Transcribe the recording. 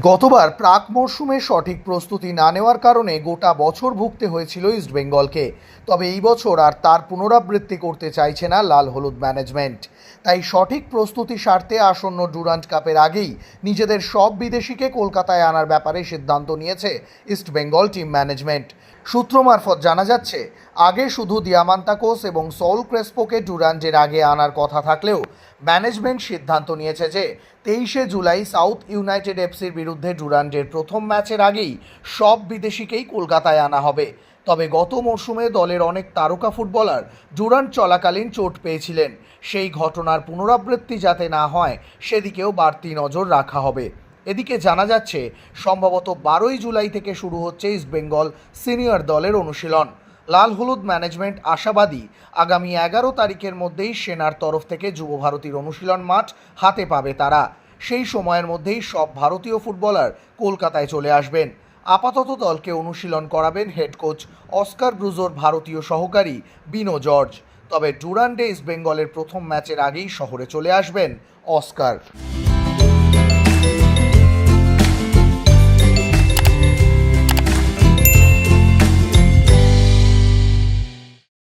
গতবার প্রাক মরশুমে সঠিক প্রস্তুতি না নেওয়ার কারণে গোটা বছর ভুগতে হয়েছিল ইস্টবেঙ্গলকে তবে এই বছর আর তার পুনরাবৃত্তি করতে চাইছে না লাল হলুদ ম্যানেজমেন্ট। তাই সঠিক প্রস্তুতি স্বার্থে আসন্ন ডুরান্ট কাপের আগেই নিজেদের সব বিদেশিকে কলকাতায় আনার ব্যাপারে সিদ্ধান্ত নিয়েছে ইস্টবেঙ্গল টিম ম্যানেজমেন্ট। সূত্র মারফত জানা যাচ্ছে, আগে শুধু দিয়ামান্তাকোস এবং সৌল ক্রেসপোকে ডুরান্টের আগে আনার কথা থাকলেও ম্যানেজমেন্ট সিদ্ধান্ত নিয়েছে যে তেইশে জুলাই সাউথ ইউনাইটেড এফসির বিরুদ্ধে ডুরান্টের প্রথম ম্যাচের আগেই সব বিদেশিকেই কলকাতায় আনা হবে। তবে গত মরশুমে দলের অনেক তারকা ফুটবলার ডুরান্ট চলাকালীন চোট পেয়েছিলেন। সেই ঘটনার পুনরাবৃত্তি যাতে না হয়, সেদিকেও বাড়তি নজর রাখা হবে। এদিকে জানা যাচ্ছে, সম্ভবত বারোই জুলাই থেকে শুরু হচ্ছে ইস্টবেঙ্গল সিনিয়র দলের অনুশীলন। লাল হলুদ ম্যানেজমেন্ট আশাবাদী। আগামী এগারো তারিখের মধ্যেই সেনার তরফ থেকে যুব ভারতীর অনুশীলন মাঠ হাতে পাবে তারা। সেই সময়ের মধ্যেই সব ভারতীয় ফুটবলার কলকাতায় চলে আসবেন। আপাতত দলকে অনুশীলন করাবেন হেড কোচ অস্কার ব্রুজোর ভারতীয় সহকারী বিনো জর্জ। তবে ডুরান্ডে ইস্ট বেঙ্গলের প্রথম ম্যাচের আগেই শহরে চলে আসবেন অস্কার।